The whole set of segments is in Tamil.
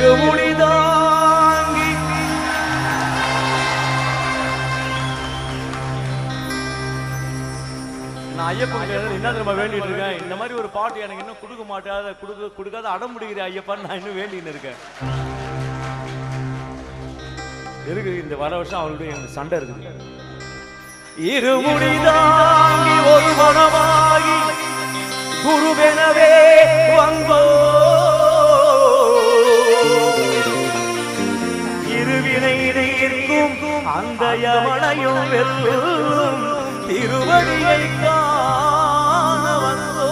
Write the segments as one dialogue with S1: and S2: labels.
S1: பெருமுடிதாங்கி நான் ஐயப்பன் என்ன திரும்ப வேண்டிட்டு இருக்கேன்? இந்த மாதிரி ஒரு பாட்டு எனக்கு இன்னும் கொடுக்க மாட்டாத கொடுக்க கொடுக்காத அடம் முடிகிற ஐயப்பன் நான் இன்னும் வேண்டின்னு இருக்கேன். இருக்கு இந்த வர வருஷம் அவளுடைய எனக்கு சண்டை இருக்கு இருமுடிதாங்கி ஒரு மனமாகி குருவெனவே வங்கோ அந்த யமனையும் வெல்லும் திருவடியை காண வந்தோ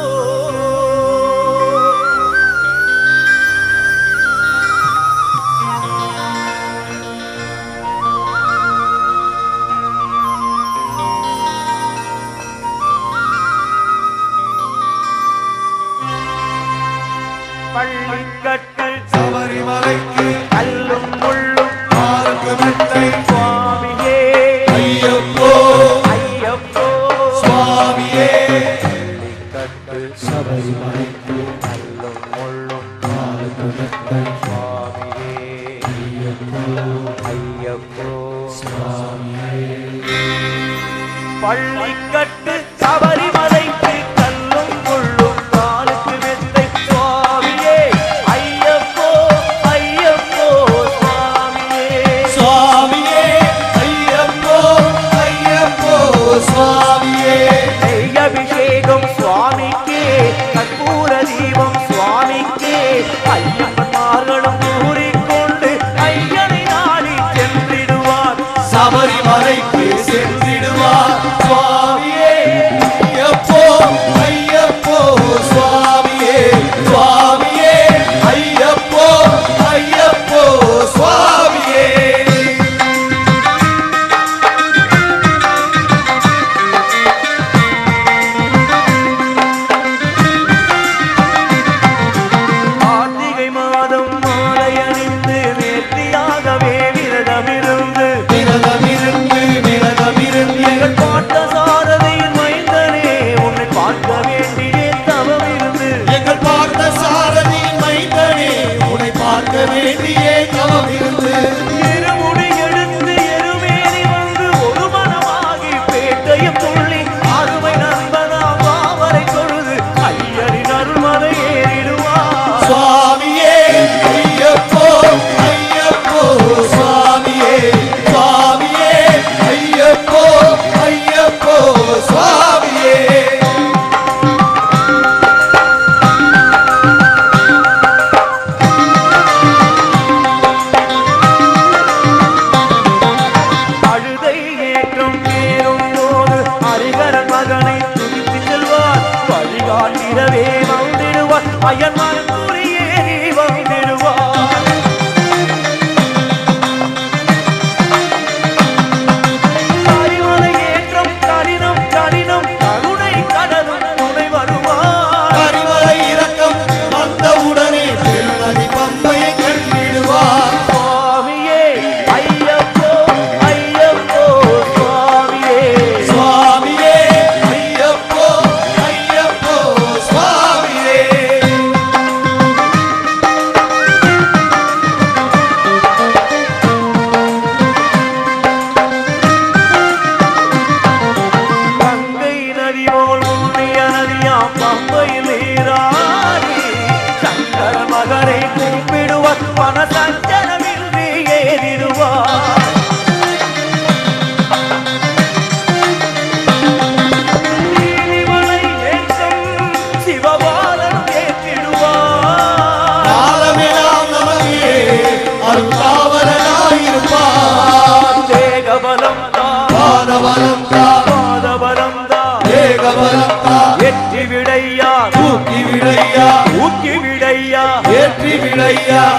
S1: பள்ளிக்கட்டல்
S2: சபரிமலைக்கு
S1: கல்லும் முள்ளும்
S2: ஆறுக்கு மெத்தை
S1: பள்ளிக்கட்டு சபரிமலைக்கு கல்லும் கொள்ளும் காலுக்கு வித்தை சுவாமியே. ஐயப்போ ஐயப்போ சுவாமியே.
S2: சுவாமியே ஐயப்போ ஐயப்போ சுவாமி.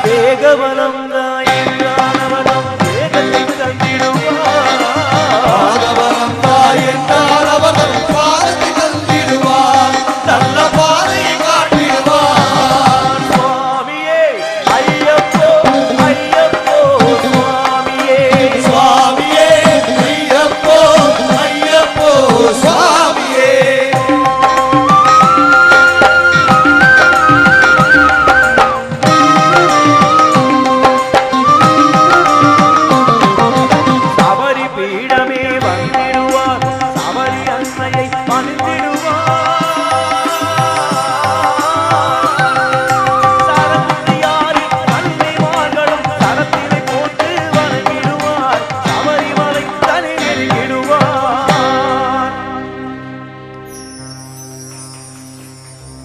S2: వేగవనంగా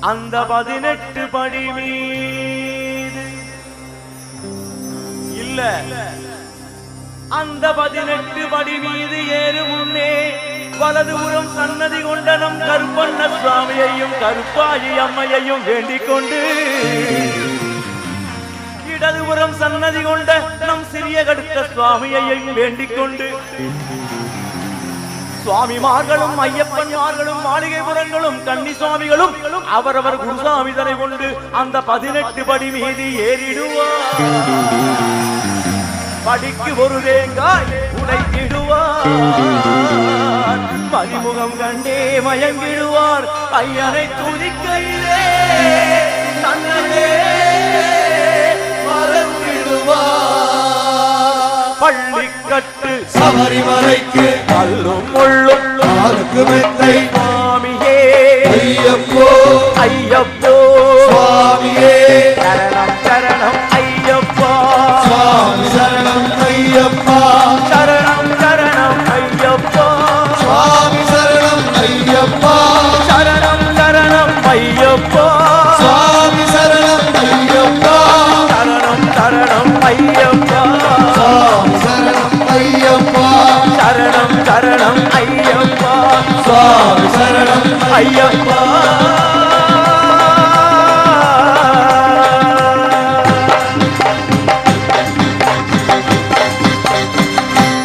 S1: அந்த பதினெட்டு படி மீது. இல்ல. அந்த பதினெட்டு படி மீது ஏறு முன்னே வலதுபுறம் சன்னதி கொண்ட நம் கருப்பண்ண சுவாமியையும் கருப்பாயி அம்மையையும் வேண்டிக் கொண்டு இடதுபுறம் சன்னதி கொண்ட நம் சிறிய கடுத்த சுவாமியையும் வேண்டிக் கொண்டு சுவாமிமார்களும் ஐயப்பன்மார்களும் மாளிகைபுரங்களும் கன்னி சுவாமிகளும் அவரவர் குருசாமிதனை கொண்டு அந்த பதினெட்டு படி மீது ஏறிடுவார். படிக்கு ஒரு தேங்காய் உடைத்திடுவார். மதிமுகம் கண்டே மயங்கிடுவார். ஐயனை துதிக்கையிலே தன்னே
S2: மறந்திடுவார்.
S1: பள்ளிக்கட்டு
S2: சபரிமலைக்கு
S1: கல்லும் முள்ளும்
S2: மெத்தை
S1: சுவாமியே
S2: ஐயப்போ.
S1: ஐயப்போ.
S2: சரணம்
S1: ஐயப்பா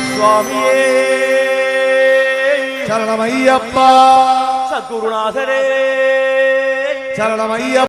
S1: சுவாமியே
S2: சரணம் ஐயப்பா
S1: சத்குருநாதரே
S2: சரணம் ஐயப்பா